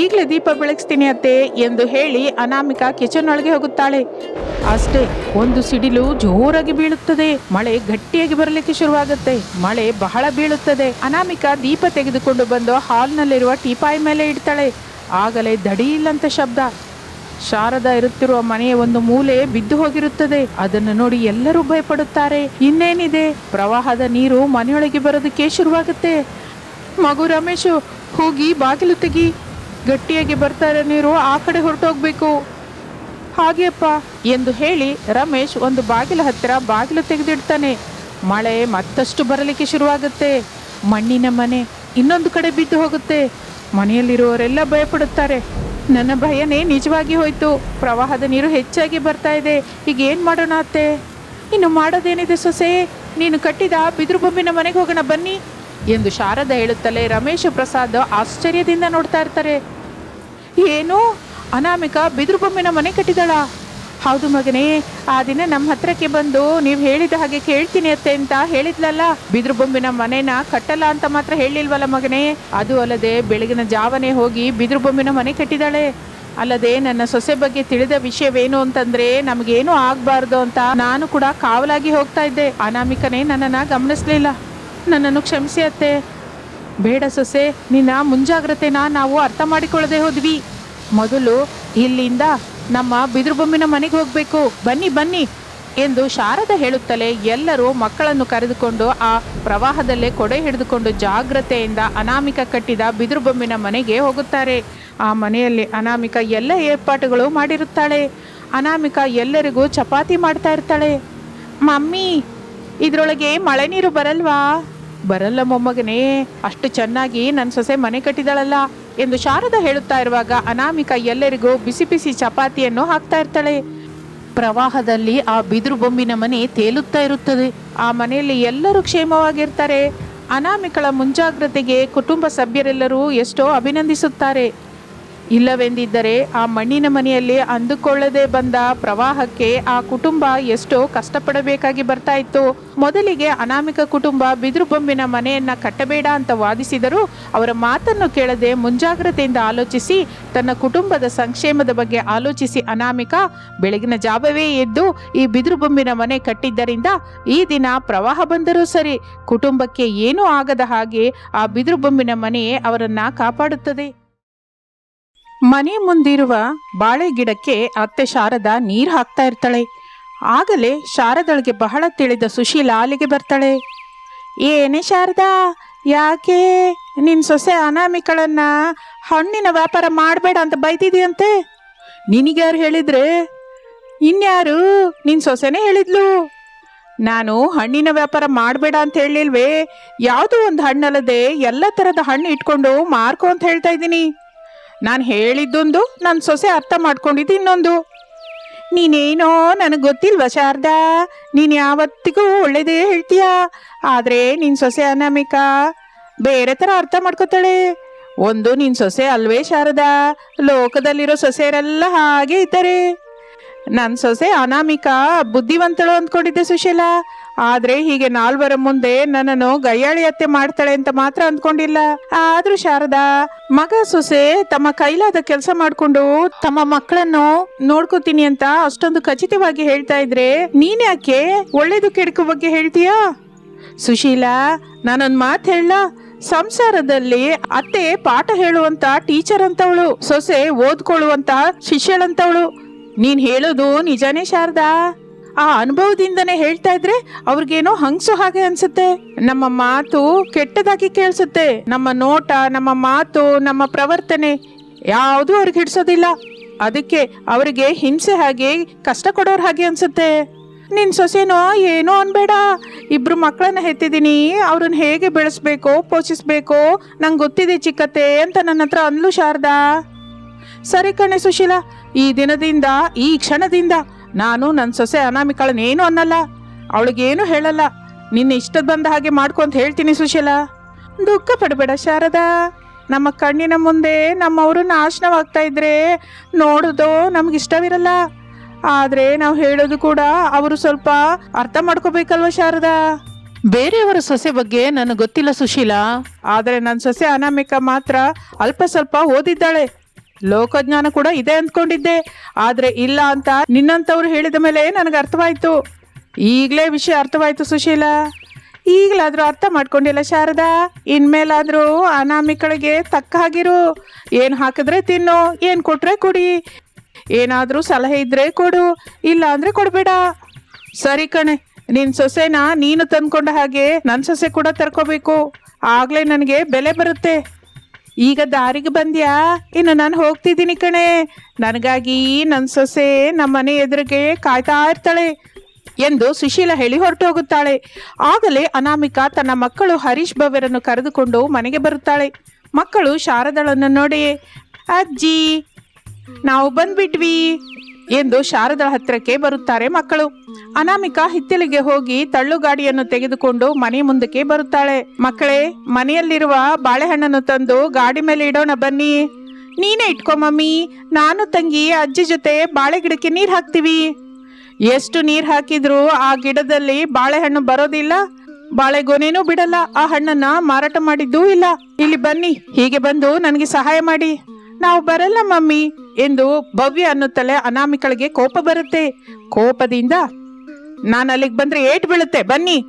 ಈಗಲೇ ದೀಪ ಬೆಳಗಿಸ್ತೀನಿ ಅತ್ತೆ ಎಂದು ಹೇಳಿ ಅನಾಮಿಕಾ ಕಿಚನ್ ಒಳಗೆ ಹೋಗುತ್ತಾಳೆ. ಅಷ್ಟೇ, ಒಂದು ಸಿಡಿಲು ಜೋರಾಗಿ ಬೀಳುತ್ತದೆ. ಮಳೆ ಗಟ್ಟಿಯಾಗಿ ಬರಲಿಕ್ಕೆ ಶುರುವಾಗುತ್ತೆ. ಮಳೆ ಬಹಳ ಬೀಳುತ್ತದೆ. ಅನಾಮಿಕಾ ದೀಪ ತೆಗೆದುಕೊಂಡು ಬಂದು ಹಾಲ್ನಲ್ಲಿರುವ ಟೀಪಾಯಿ ಮೇಲೆ ಇಡ್ತಾಳೆ. ಆಗಲೇ ದಡಿಯಿಲ್ಲಂತ ಶಬ್ದ. ಶಾರದಾ ಇರುತ್ತಿರುವ ಮನೆಯ ಒಂದು ಮೂಲೆ ಬಿದ್ದು ಹೋಗಿರುತ್ತದೆ. ಅದನ್ನು ನೋಡಿ ಎಲ್ಲರೂ ಭಯಪಡುತ್ತಾರೆ. ಇನ್ನೇನಿದೆ? ಪ್ರವಾಹದ ನೀರು ಮನೆಯೊಳಗೆ ಬರೋದಕ್ಕೆ ಶುರುವಾಗುತ್ತೆ. ಮಗು ರಮೇಶು, ಹೋಗಿ ಬಾಗಿಲು ತೆಗಿ. ಗಟ್ಟಿಯಾಗಿ ಬರ್ತಾರೆ ನೀರು, ಆ ಕಡೆ ಹೊರಟೋಗ್ಬೇಕು. ಹಾಗೆಯಪ್ಪ ಎಂದು ಹೇಳಿ ರಮೇಶ್ ಒಂದು ಬಾಗಿಲ ಹತ್ತಿರ ಬಾಗಿಲು ತೆಗೆದಿಡ್ತಾನೆ. ಮಳೆ ಮತ್ತಷ್ಟು ಬರಲಿಕ್ಕೆ ಶುರುವಾಗುತ್ತೆ. ಮಣ್ಣಿನ ಮನೆ ಇನ್ನೊಂದು ಕಡೆ ಬಿದ್ದು ಹೋಗುತ್ತೆ. ಮನೆಯಲ್ಲಿರುವವರೆಲ್ಲ ಭಯಪಡುತ್ತಾರೆ. ನನ್ನ ಭಯನೇ ನಿಜವಾಗಿ ಹೋಯ್ತು. ಪ್ರವಾಹದ ನೀರು ಹೆಚ್ಚಾಗಿ ಬರ್ತಾ ಇದೆ. ಈಗ ಏನು ಮಾಡೋಣ ಅತ್ತೆ? ಇನ್ನು ಮಾಡೋದೇನಿದೆ ಸೊಸೆ? ನೀನು ಕಟ್ಟಿದ ಬಿದಿರು ಬೊಂಬಿನ ಮನೆಗೆ ಹೋಗೋಣ ಬನ್ನಿ. ಎಂದು ಶಾರದಾ ಹೇಳುತ್ತಲೇ ರಮೇಶ್ ಪ್ರಸಾದ್ ಆಶ್ಚರ್ಯದಿಂದ ನೋಡ್ತಾ ಇರ್ತಾರೆ. ಏನು? ಅನಾಮಿಕ ಬಿದಿರು ಮನೆ ಕಟ್ಟಿದಳ? ಹೌದು ಮಗನೇ, ಆ ದಿನ ನಮ್ಮ ಹತ್ರಕ್ಕೆ ಬಂದು ನೀವು ಹೇಳಿದ ಹಾಗೆ ಕೇಳ್ತೀನಿ ಅತ್ತೆ ಅಂತ ಹೇಳಿದ್ಲಲ್ಲ? ಬಿದಿರು ಬೊಂಬಿನ ಮನೆನ ಕಟ್ಟಲ್ಲ ಅಂತ ಮಾತ್ರ ಹೇಳಿಲ್ವಲ್ಲ ಮಗನೇ? ಅದು ಅಲ್ಲದೆ ಬೆಳಗಿನ ಜಾವನೆ ಹೋಗಿ ಬಿದಿರು ಬೊಂಬಿನ ಮನೆ ಕಟ್ಟಿದಾಳೆ. ಅಲ್ಲದೆ ನನ್ನ ಸೊಸೆ ಬಗ್ಗೆ ತಿಳಿದ ವಿಷಯವೇನು ಅಂತಂದ್ರೆ, ನಮಗೇನು ಆಗ್ಬಾರ್ದು ಅಂತ ನಾನು ಕೂಡ ಕಾವಲಾಗಿ ಹೋಗ್ತಾ ಇದ್ದೆ. ಅನಾಮಿಕನೇ ನನ್ನನ್ನು ಗಮನಿಸ್ಲಿಲ್ಲ. ನನ್ನನ್ನು ಕ್ಷಮಿಸಿ ಅತ್ತೆ ಬೇಡ ಸೊಸೆ, ನಿನ್ನ ಮುಂಜಾಗ್ರತೆನ ನಾವು ಅರ್ಥ ಮಾಡಿಕೊಳ್ಳದೆ ಹೋದ್ವಿ. ಮೊದಲು ಇಲ್ಲಿಂದ ನಮ್ಮ ಬಿದಿರು ಬೊಮ್ಮಿನ ಮನೆಗೆ ಹೋಗಬೇಕು. ಬನ್ನಿ ಬನ್ನಿ ಎಂದು ಶಾರದ ಹೇಳುತ್ತಲೇ ಎಲ್ಲರೂ ಮಕ್ಕಳನ್ನು ಕರೆದುಕೊಂಡು ಆ ಪ್ರವಾಹದಲ್ಲೇ ಕೊಡೆ ಹಿಡಿದುಕೊಂಡು ಜಾಗ್ರತೆಯಿಂದ ಅನಾಮಿಕ ಕಟ್ಟಿದ ಬಿದಿರು ಬೊಮ್ಮಿನ ಮನೆಗೆ ಹೋಗುತ್ತಾರೆ. ಆ ಮನೆಯಲ್ಲಿ ಅನಾಮಿಕ ಎಲ್ಲ ಏರ್ಪಾಟುಗಳು ಮಾಡಿರುತ್ತಾಳೆ. ಅನಾಮಿಕ ಎಲ್ಲರಿಗೂ ಚಪಾತಿ ಮಾಡ್ತಾ ಇರ್ತಾಳೆ. ಮಮ್ಮಿ, ಇದ್ರೊಳಗೆ ಮಳೆ ನೀರು ಬರಲ್ವಾ? ಬರಲ್ಲ ಮೊಮ್ಮಗನೇ, ಅಷ್ಟು ಚೆನ್ನಾಗಿ ನನ್ನ ಸೊಸೆ ಮನೆ ಕಟ್ಟಿದಾಳಲ್ಲ ಎಂದು ಶಾರದಾ ಹೇಳುತ್ತಾ ಇರುವಾಗ ಅನಾಮಿಕ ಎಲ್ಲರಿಗೂ ಬಿಸಿ ಬಿಸಿ ಚಪಾತಿಯನ್ನು ಹಾಕ್ತಾ ಇರ್ತಾಳೆ. ಪ್ರವಾಹದಲ್ಲಿ ಆ ಬಿದಿರು ಬೊಂಬಿನ ಮನೆ ತೇಲುತ್ತಾ ಇರುತ್ತದೆ. ಆ ಮನೆಯಲ್ಲಿ ಎಲ್ಲರೂ ಕ್ಷೇಮವಾಗಿರ್ತಾರೆ. ಅನಾಮಿಕಳ ಮುಂಜಾಗ್ರತೆಗೆ ಕುಟುಂಬ ಸಭ್ಯರೆಲ್ಲರೂ ಎಷ್ಟೋ ಅಭಿನಂದಿಸುತ್ತಾರೆ. ಇಲ್ಲವೆಂದಿದ್ದರೆ ಆ ಮಣ್ಣಿನ ಮನೆಯಲ್ಲಿ ಅಂದುಕೊಳ್ಳದೆ ಬಂದ ಪ್ರವಾಹಕ್ಕೆ ಆ ಕುಟುಂಬ ಎಷ್ಟೋ ಕಷ್ಟಪಡಬೇಕಾಗಿ ಬರ್ತಾ ಇತ್ತು. ಮೊದಲಿಗೆ ಅನಾಮಿಕ ಕುಟುಂಬ ಬಿದಿರು ಬೊಂಬಿನ ಮನೆಯನ್ನ ಕಟ್ಟಬೇಡ ಅಂತ ವಾದಿಸಿದರೂ ಅವರ ಮಾತನ್ನು ಕೇಳದೆ ಮುಂಜಾಗ್ರತೆಯಿಂದ ಆಲೋಚಿಸಿ, ತನ್ನ ಕುಟುಂಬದ ಸಂಕ್ಷೇಮದ ಬಗ್ಗೆ ಆಲೋಚಿಸಿ ಅನಾಮಿಕ ಬೆಳಗಿನ ಜಾವವೇ ಎದ್ದು ಈ ಬಿದಿರು ಬೊಂಬಿನ ಮನೆ ಕಟ್ಟಿದ್ದರಿಂದ ಈ ದಿನ ಪ್ರವಾಹ ಬಂದರೂ ಸರಿ. ಕುಟುಂಬಕ್ಕೆ ಏನೂ ಆಗದ ಹಾಗೆ ಆ ಬಿದಿರು ಬೊಂಬಿನ ಮನೆಯೇ ಅವರನ್ನ ಕಾಪಾಡುತ್ತದೆ. ಮನೆ ಮುಂದಿರುವ ಬಾಳೆ ಗಿಡಕ್ಕೆ ಅತ್ತೆ ಶಾರದ ನೀರು ಹಾಕ್ತಾ ಇರ್ತಾಳೆ. ಆಗಲೇ ಶಾರದಳಿಗೆ ಬಹಳ ತಿಳಿದ ಸುಶೀಲಾ ಅಲ್ಲಿಗೆ ಬರ್ತಾಳೆ. ಏನೇ ಶಾರದಾ, ಯಾಕೆ ನಿನ್ನ ಸೊಸೆ ಅನಾಮಿಕಳನ್ನ ಹಣ್ಣಿನ ವ್ಯಾಪಾರ ಮಾಡಬೇಡ ಅಂತ ಬೈದಿದೆಯಂತೆ? ನಿನಗ್ಯಾರು ಹೇಳಿದ್ರೆ? ಇನ್ಯಾರು ನಿನ್ನ ಸೊಸೆನೇ ಹೇಳಿದ್ಲು? ನಾನು ಹಣ್ಣಿನ ವ್ಯಾಪಾರ ಮಾಡಬೇಡ ಅಂತ ಹೇಳಿಲ್ವೇ? ಯಾವುದೋ ಒಂದು ಹಣ್ಣಲ್ಲದೆ ಎಲ್ಲ ಥರದ ಹಣ್ಣು ಇಟ್ಕೊಂಡು ಮಾರ್ಕೊ ಅಂತ ಹೇಳ್ತಾ ಇದ್ದೀನಿ. ನಾನು ಹೇಳಿದ್ದೊಂದು ನನ್ನ ಸೊಸೆ ಅರ್ಥ ಮಾಡ್ಕೊಂಡಿದ್ದು ಇನ್ನೊಂದು. ನೀನೇನೋ ನನಗೆ ಗೊತ್ತಿಲ್ವ ಶಾರದಾ? ನೀನು ಯಾವತ್ತಿಗೂ ಒಳ್ಳೇದೇ ಹೇಳ್ತೀಯ? ಆದರೆ ನಿನ್ನ ಸೊಸೆ ಅನಾಮಿಕಾ. ಬೇರೆ ಥರ ಅರ್ಥ ಮಾಡ್ಕೋತಾಳೆ. ಒಂದು ನಿನ್ನ ಸೊಸೆ ಅಲ್ವೇ ಶಾರದಾ? ಲೋಕದಲ್ಲಿರೋ ಸೊಸೆಯರೆಲ್ಲ ಹಾಗೆ ಇದ್ದಾರೆ. ನನ್ನ ಸೊಸೆ ಅನಾಮಿಕಾ, ಬುದ್ಧಿವಂತಳು ಅಂದ್ಕೊಂಡಿದ್ದೆ ಸುಶೀಲಾ. ಆದ್ರೆ ಹೀಗೆ ನಾಲ್ವರ ಮುಂದೆ ನನ್ನನ್ನು ಗಯ್ಯಾಳಿ ಅತ್ತೆ ಮಾಡ್ತಾಳೆ ಅಂತ ಮಾತ್ರ ಅಂದ್ಕೊಂಡಿಲ್ಲ. ಆದ್ರೂ ಶಾರದಾ, ಮಗ ಸೊಸೆ ತಮ್ಮ ಕೈಲಾದ ಕೆಲಸ ಮಾಡ್ಕೊಂಡು ತಮ್ಮ ಮಕ್ಕಳನ್ನು ನೋಡ್ಕೋತೀನಿ ಅಂತ ಅಷ್ಟೊಂದು ಖಚಿತವಾಗಿ ಹೇಳ್ತಾ ಇದ್ರೆ ನೀನ್ಯಾಕೆ ಒಳ್ಳೇದು ಕೆಡುಕು ಬಗ್ಗೆ ಹೇಳ್ತೀಯಾ? ಸುಶೀಲಾ, ನಾನೊಂದ್ ಮಾತು ಹೇಳ ಸಂಸಾರದಲ್ಲಿ ಅತ್ತೆ ಪಾಠ ಹೇಳುವಂತ ಟೀಚರ್ ಅಂತವಳು, ಸೊಸೆ ಓದ್ಕೊಳ್ಳುವಂತ ಶಿಷ್ಯಳಂತವಳು. ನೀನ್ ಹೇಳೋದು ನಿಜಾನೇ ಶಾರದಾ? ಆ ಅನುಭವದಿಂದನೇ ಹೇಳ್ತಾ ಇದ್ರೆ ಅವ್ರಿಗೇನೋ ಹಂಗ್ಸು ಹಾಗೆ ಅನ್ಸುತ್ತೆ. ನಮ್ಮ ಮಾತು ಕೆಟ್ಟದಾಗಿ ಕೇಳಿಸುತ್ತೆ. ನಮ್ಮ ನೋಟ, ನಮ್ಮ ಮಾತು, ನಮ್ಮ ಪ್ರವರ್ತನೆ ಯಾವುದು ಅವ್ರಿಗೆ ಹಿಡ್ಸೋದಿಲ್ಲ. ಅದಕ್ಕೆ ಅವರಿಗೆ ಹಿಂಸೆ ಹಾಗೆ, ಕಷ್ಟ ಕೊಡೋರ್ ಹಾಗೆ ಅನ್ಸುತ್ತೆ. ನಿನ್ ಸೊಸೆನೋ ಏನೋ ಅನ್ಬೇಡ. ಇಬ್ರು ಮಕ್ಕಳನ್ನ ಹೆತ್ತಿದೀನಿ ಅವ್ರನ್ನ ಹೇಗೆ ಬೆಳೆಸ್ಬೇಕೋ, ಪೋಷಿಸ್ಬೇಕೋ, ನಂಗೆ ಗೊತ್ತಿದೆ ಚಿಕ್ಕತ್ತೆ ಅಂತ ನನ್ನ ಹತ್ರ ಅನ್ಲು ಶಾರದಾ. ಸರಿ ಕಣೆ ಸುಶೀಲಾ, ಈ ದಿನದಿಂದ, ಈ ಕ್ಷಣದಿಂದ ನಾನು ನನ್ನ ಸೊಸೆ ಅನಾಮಿಕಳನ್ನೇನು ಅನ್ನಲ್ಲ. ಅವಳಿಗೇನು ಹೇಳಲ್ಲ. ನಿನ್ನ ಇಷ್ಟದ ಬಂದ ಹಾಗೆ ಮಾಡ್ಕೊಂತ ಹೇಳ್ತೀನಿ ಸುಶೀಲ. ದುಃಖ ಪಡಬೇಡ ಶಾರದಾ. ನಮ್ಮ ಕಣ್ಣಿನ ಮುಂದೆ ನಮ್ಮವರು ನಾಶನವಾಗ್ತಾ ಇದ್ರೆ ನೋಡೋದು ನಮ್ಗೆ ಇಷ್ಟವಿರಲ್ಲ ಆದರೆ ನಾವು ಹೇಳೋದು ಕೂಡ ಅವರು ಸ್ವಲ್ಪ ಅರ್ಥ ಮಾಡ್ಕೋಬೇಕಲ್ವ ಶಾರದಾ? ಬೇರೆಯವರ ಸೊಸೆ ಬಗ್ಗೆ ನನಗೆ ಗೊತ್ತಿಲ್ಲ ಸುಶೀಲಾ. ಆದರೆ ನನ್ನ ಸೊಸೆ ಅನಾಮಿಕ ಮಾತ್ರ ಅಲ್ಪ ಸ್ವಲ್ಪ ಓದಿದ್ದಾಳೆ. ಲೋಕಜ್ಞಾನ ಕೂಡ ಇದೆ ಅಂದ್ಕೊಂಡಿದ್ದೆ. ಆದ್ರೆ ಇಲ್ಲ ಅಂತ ನಿನ್ನಂತವ್ರು ಹೇಳಿದ ಮೇಲೆ ನನಗೆ ಅರ್ಥವಾಯ್ತು. ಈಗಲೇ ವಿಷಯ ಅರ್ಥವಾಯ್ತು ಸುಶೀಲ. ಈಗಲಾದರೂ ಅರ್ಥ ಮಾಡ್ಕೊಂಡಿಲ್ಲ ಶಾರದಾ. ಇನ್ಮೇಲಾದ್ರೂ ಅನಾಮಿಕಳಿಗೆ ತಕ್ಕ ಹಾಗಿರು. ಏನು ಹಾಕಿದ್ರೆ ತಿನ್ನು, ಏನು ಕೊಟ್ರೆ ಕುಡಿ. ಏನಾದರೂ ಸಲಹೆ ಇದ್ರೆ ಕೊಡು, ಇಲ್ಲ ಅಂದ್ರೆ ಕೊಡಬೇಡ. ಸರಿ ಕಣೆ, ನಿನ್ ಸೊಸೆನ ನೀನು ತಂದ್ಕೊಂಡ ಹಾಗೆ ನನ್ನ ಸೊಸೆ ಕೂಡ ತರ್ಕೋಬೇಕು. ಆಗಲೇ ನನಗೆ ಬೆಲೆ ಬರುತ್ತೆ. ಈಗ ದಾರಿಗೆ ಬಂದ್ಯಾ? ಇನ್ನು ನಾನು ಹೋಗ್ತಿದ್ದೀನಿ ಕಣೆ. ನನಗಾಗಿ ನನ್ನ ಸೊಸೆ ನಮ್ಮ ಮನೆ ಎದುರಿಗೆ ಕಾಯ್ತಾ ಇರ್ತಾಳೆ ಎಂದು ಸುಶೀಲ ಹೇಳಿ ಹೊರಟು ಹೋಗುತ್ತಾಳೆ ಆಗಲೇ ಅನಾಮಿಕಾ ತನ್ನ ಮಕ್ಕಳು ಹರೀಶ್ ಭವ್ಯರನ್ನು ಕರೆದುಕೊಂಡು ಮನೆಗೆ ಬರುತ್ತಾಳೆ. ಮಕ್ಕಳು ಶಾರದಳನ್ನು ನೋಡಿ ಅಜ್ಜಿ, ನಾವು ಬಂದ್ಬಿಟ್ವಿ. ಎಂದು ಶಾರದಳ ಹತ್ತಿರಕ್ಕೆ ಬರುತ್ತಾರೆ ಮಕ್ಕಳು. ಅನಾಮಿಕಾ ಹಿತ್ತಲಿಗೆ ಹೋಗಿ ತಳ್ಳು ಗಾಡಿಯನ್ನು ತೆಗೆದುಕೊಂಡು ಮನೆ ಮುಂದಕ್ಕೆ ಬರುತ್ತಾಳೆ. ಮಕ್ಕಳೇ, ಮನೆಯಲ್ಲಿರುವ ಬಾಳೆಹಣ್ಣನ್ನು ತಂದು ಗಾಡಿ ಮೇಲೆ ಇಡೋಣ ಬನ್ನಿ. ನೀನೇ ಇಟ್ಕೊ ಮಮ್ಮಿ, ನಾನು ತಂಗಿ ಅಜ್ಜಿ ಜೊತೆ ಬಾಳೆ ಗಿಡಕ್ಕೆ ನೀರ್ ಹಾಕ್ತೀವಿ. ಎಷ್ಟು ನೀರ್ ಹಾಕಿದ್ರು ಆ ಗಿಡದಲ್ಲಿ ಬಾಳೆಹಣ್ಣು ಬರೋದಿಲ್ಲ. ಬಾಳೆಗೊನೇನೂ ಬಿಡಲ್ಲ. ಆ ಹಣ್ಣನ್ನ ಮಾರಾಟ ಮಾಡಿದ್ದೂ ಇಲ್ಲ. ಇಲ್ಲಿ ಬನ್ನಿ, ಹೀಗೆ ಬಂದು ನನಗೆ ಸಹಾಯ ಮಾಡಿ. ನಾವು ಬರಲ್ಲ, ಮಮ್ಮಿ, ಎಂದು ಭವ್ಯ ಅನ್ನುತ್ತಲೇ ಅನಾಮಿಕಳಿಗೆ ಕೋಪ ಬರುತ್ತೆ. ಕೋಪದಿಂದ ನಾನು ಅಲ್ಲಿಗೆ ಬಂದ್ರೆ ಏಟ್ ಬೀಳುತ್ತೆ, ಬನ್ನಿ.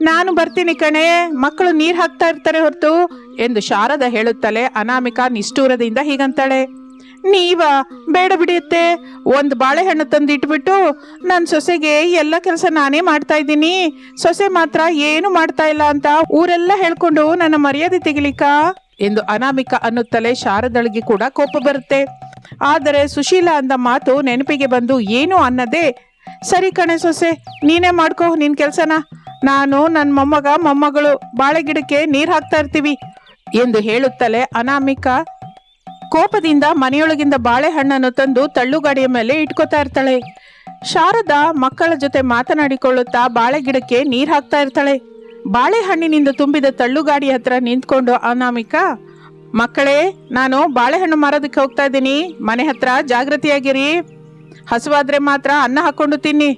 ನಾನು ಬರ್ತೀನಿ ಕಣೆ, ಮಕ್ಕಳು ನೀರ್ ಹಾಕ್ತಾ ಇರ್ತಾರೆ ಹೊರತು, ಎಂದು ಶಾರದ ಹೇಳುತ್ತಲೇ ಅನಾಮಿಕಾ ನಿಷ್ಠೂರದಿಂದ ಹೀಗಂತಾಳೆ. ನೀವ, ಬೇಡ ಬಿಡಿಯುತ್ತೆ, ಒಂದು ಬಾಳೆಹಣ್ಣು ತಂದು ಇಟ್ಬಿಟ್ಟು ನನ್ನ ಸೊಸೆಗೆ ಎಲ್ಲ ಕೆಲಸ ನಾನೇ ಮಾಡ್ತಾ ಇದ್ದೀನಿ, ಸೊಸೆ ಮಾತ್ರ ಏನು ಮಾಡ್ತಾ ಇಲ್ಲ ಅಂತ ಊರೆಲ್ಲ ಹೇಳ್ಕೊಂಡು ನನ್ನ ಮರ್ಯಾದೆ ತೆಗಿಲಿಕ್ಕ? ಎಂದು ಅನಾಮಿಕ ಅನ್ನುತ್ತಲೇ ಶಾರದಳಿಗೆ ಕೂಡ ಕೋಪ ಬರುತ್ತೆ. ಆದರೆ ಸುಶೀಲಾ ಅಂದ ಮಾತು ನೆನಪಿಗೆ ಬಂದು, ಏನು ಅನ್ನದೇ? ಸರಿ ಕಣೆ ಸೊಸೆ, ನೀನೇ ಮಾಡ್ಕೋ ನಿನ್ ಕೆಲ್ಸನ. ನಾನು ನನ್ನ ಮೊಮ್ಮಗ, ಮೊಮ್ಮಗಳು, ಬಾಳೆಗಿಡಕ್ಕೆ ನೀರ್ ಹಾಕ್ತಾ ಇರ್ತೀವಿ, ಎಂದು ಹೇಳುತ್ತಲೇ ಅನಾಮಿಕ ಕೋಪದಿಂದ ಮನೆಯೊಳಗಿಂದ ಬಾಳೆಹಣ್ಣನ್ನು ತಂದು ತಳ್ಳುಗಾಡಿಯ ಮೇಲೆ ಇಟ್ಕೋತಾ ಇರ್ತಾಳೆ. ಶಾರದಾ ಮಕ್ಕಳ ಜೊತೆ ಮಾತನಾಡಿಕೊಳ್ಳುತ್ತಾ ಬಾಳೆ ಗಿಡಕ್ಕೆ ನೀರ್ ಹಾಕ್ತಾ ಇರ್ತಾಳೆ. ಬಾಳೆಹಣ್ಣಿನಿಂದ ತುಂಬಿದ ತಳ್ಳುಗಾಡಿ ಹತ್ರ ನಿಂತ್ಕೊಂಡು, ಅನಾಮಿಕ, ಮಕ್ಕಳೇ, ನಾನು ಬಾಳೆಹಣ್ಣು ಮಾರೋದಕ್ಕೆ ಹೋಗ್ತಾ ಇದ್ದೀನಿ. ಮನೆ ಹತ್ರ ಜಾಗೃತಿಯಾಗಿರಿ ಹಸುವಾದ್ರೆ ಮಾತ್ರ ಅನ್ನ ಹಾಕೊಂಡು ತಿನ್ನಿ.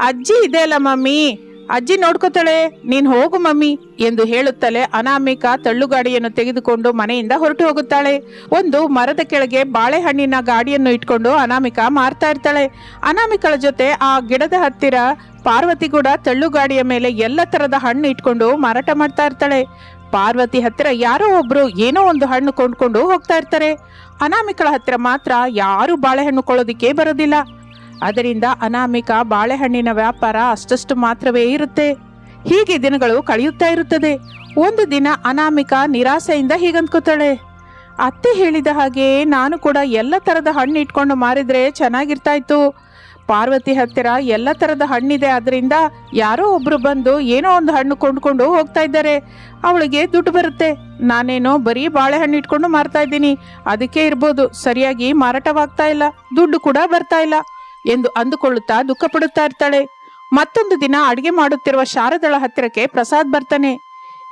ಅಜ್ಜಿ ಇದೆ ಅಲ್ಲ ಮಮ್ಮಿ. ಅಜ್ಜಿ ನೋಡ್ಕೋತಾಳೆ, ನೀನ್ ಹೋಗು ಮಮ್ಮಿ ಎಂದು ಹೇಳುತ್ತಲೇ ಅನಾಮಿಕಾ ತಳ್ಳುಗಾಡಿಯನ್ನು ತೆಗೆದುಕೊಂಡು ಮನೆಯಿಂದ ಹೊರಟು ಹೋಗುತ್ತಾಳೆ. ಒಂದು ಮರದ ಕೆಳಗೆ ಬಾಳೆಹಣ್ಣಿನ ಗಾಡಿಯನ್ನು ಇಟ್ಕೊಂಡು ಅನಾಮಿಕಾ ಮಾರ್ತಾ ಇರ್ತಾಳೆ. ಅನಾಮಿಕಳ ಜೊತೆ ಆ ಗಿಡದ ಹತ್ತಿರ ಪಾರ್ವತಿ ಕೂಡ ತಳ್ಳುಗಾಡಿಯ ಮೇಲೆ ಎಲ್ಲ ತರದ ಹಣ್ಣು ಇಟ್ಕೊಂಡು ಮಾರಾಟ ಮಾಡ್ತಾ ಇರ್ತಾಳೆ. ಪಾರ್ವತಿ ಹತ್ತಿರ ಯಾರೋ ಒಬ್ರು ಏನೋ ಒಂದು ಹಣ್ಣು ಕೊಂಡ್ಕೊಂಡು ಹೋಗ್ತಾ ಇರ್ತಾರೆ. ಅನಾಮಿಕಳ ಹತ್ತಿರ ಮಾತ್ರ ಯಾರು ಬಾಳೆಹಣ್ಣು ಕೊಳ್ಳೋದಿಕ್ಕೆ ಬರೋದಿಲ್ಲ. ಅದರಿಂದ ಅನಾಮಿಕ ಬಾಳೆಹಣ್ಣಿನ ವ್ಯಾಪಾರ ಅಷ್ಟಷ್ಟು ಮಾತ್ರವೇ ಇರುತ್ತೆ. ಹೀಗೆ ದಿನಗಳು ಕಳೆಯುತ್ತಾ ಇರುತ್ತದೆ. ಒಂದು ದಿನ ಅನಾಮಿಕ ನಿರಾಸೆಯಿಂದ ಹೀಗಂದ್ಕೋತಾಳೆ ಅತ್ತೆ ಹೇಳಿದ ಹಾಗೆ ನಾನು ಕೂಡ ಎಲ್ಲ ಥರದ ಹಣ್ಣು ಇಟ್ಕೊಂಡು ಮಾರಿದ್ರೆ ಚೆನ್ನಾಗಿರ್ತಾ ಇತ್ತು ಪಾರ್ವತಿ ಹತ್ತಿರ ಎಲ್ಲ ಥರದ ಹಣ್ಣಿದೆ ಅದರಿಂದ ಯಾರೋ ಒಬ್ರು ಬಂದು ಏನೋ ಒಂದು ಹಣ್ಣು ಕೊಂಡ್ಕೊಂಡು ಹೋಗ್ತಾ ಇದ್ದಾರೆ. ಅವಳಿಗೆ ದುಡ್ಡು ಬರುತ್ತೆ. ನಾನೇನೋ ಬರೀ ಬಾಳೆಹಣ್ಣು ಇಟ್ಕೊಂಡು ಮಾರ್ತಾ ಇದ್ದೀನಿ. ಅದಕ್ಕೆ ಇರ್ಬೋದು. ಸರಿಯಾಗಿ ಮಾರಾಟವಾಗ್ತಾ ಇಲ್ಲ. ದುಡ್ಡು ಕೂಡ ಬರ್ತಾ ಇಲ್ಲ. ಎಂದು ಅಂದುಕೊಳ್ಳುತ್ತಾ ದುಃಖ ಪಡುತ್ತಾ ಇರ್ತಾಳೆ. ಮತ್ತೊಂದು ದಿನ ಅಡಿಗೆ ಮಾಡುತ್ತಿರುವ ಶಾರದಳ ಹತ್ತಿರಕ್ಕೆ ಪ್ರಸಾದ್ ಬರ್ತಾನೆ.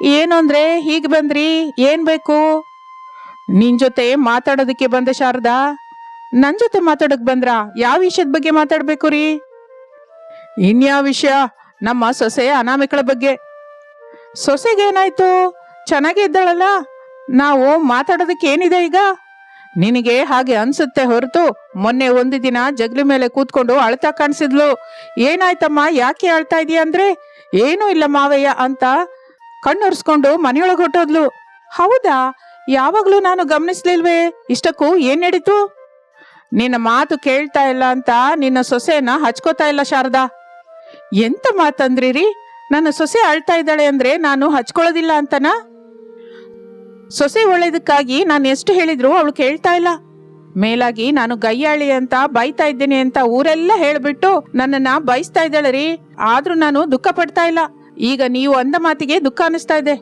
ಏನು ಅಂದ್ರೆ, ಹೀಗೆ ಬಂದ್ರಿ? ಏನ್ ಬೇಕು? ನಿನ್ ಜೊತೆ ಮಾತಾಡೋದಕ್ಕೆ ಬಂದೆ ಶಾರದಾ. ನನ್ ಜೊತೆ ಮಾತಾಡಕ್ ಬಂದ್ರ? ಯಾವ ವಿಷಯದ ಬಗ್ಗೆ ಮಾತಾಡ್ಬೇಕು ರೀ? ಇನ್ಯಾವ ವಿಷಯ? ನಮ್ಮ ಸೊಸೆ ಅನಾಮಿಕಳ ಬಗ್ಗೆ. ಸೊಸೆಗೇನಾಯ್ತು ಚೆನ್ನಾಗೇ ಇದ್ದಾಳಲ್ಲ? ನಾವು ಮಾತಾಡೋದಕ್ಕೆ ಏನಿದೆ ಈಗ? ನಿನಗೆ ಹಾಗೆ ಅನ್ಸುತ್ತೆ ಹೊರತು ಮೊನ್ನೆ ಒಂದು ದಿನ ಜಗ್ಲಿ ಮೇಲೆ ಕೂತ್ಕೊಂಡು ಅಳ್ತಾ ಕಾಣಿಸಿದ್ಲು. ಏನಾಯ್ತಮ್ಮ, ಯಾಕೆ ಅಳ್ತಾ ಇದೀಯ ಅಂದ್ರೆ? ಏನೂ ಇಲ್ಲ ಮಾವಯ್ಯ ಅಂತ ಕಣ್ಣೊರ್ಸ್ಕೊಂಡು ಮನೆಯೊಳಗೆ ಹೊಟ್ಟೋದ್ಲು ಹೌದಾ? ಯಾವಾಗ್ಲೂ ನಾನು ಗಮನಿಸ್ಲಿಲ್ವೇ? ಇಷ್ಟಕ್ಕೂ ಏನ್ ನಡೀತು? ನಿನ್ನ ಮಾತು ಕೇಳ್ತಾ ಇಲ್ಲ ಅಂತ ನಿನ್ನ ಸೊಸೆನ ಹಚ್ಕೋತಾ ಇಲ್ಲ ಶಾರದಾ. ಎಂತ ಮಾತಂದ್ರಿರಿ? ನನ್ನ ಸೊಸೆ ಅಳ್ತಾ ಇದ್ದಾಳೆ ಅಂದ್ರೆ ನಾನು ಹಚ್ಕೊಳ್ಳೋದಿಲ್ಲ ಅಂತನಾ? ಸೊಸೆ ಒಳ್ಳೇದಕ್ಕಾಗಿ ನಾನು ಎಷ್ಟು ಹೇಳಿದ್ರು ಅವಳು ಕೇಳ್ತಾ ಇಲ್ಲ. ಮೇಲಾಗಿ ನಾನು ಗಯ್ಯಾಳಿ ಅಂತ ಬೈತಾ ಇದ್ದೀನಿ ಅಂತ ಊರೆಲ್ಲ ಹೇಳ್ಬಿಟ್ಟು ನನ್ನನ್ನ ಬೈಸ್ತಾ ಇದ್ದಾಳೆ ರೀ. ಆದ್ರೂ ನಾನು ದುಃಖ ಪಡ್ತಾ ಇಲ್ಲ. ಈಗ ನೀವು ಅಂದ ಮಾತಿಗೆ ದುಃಖ ಅನಿಸ್ತಾ ಇದೆ.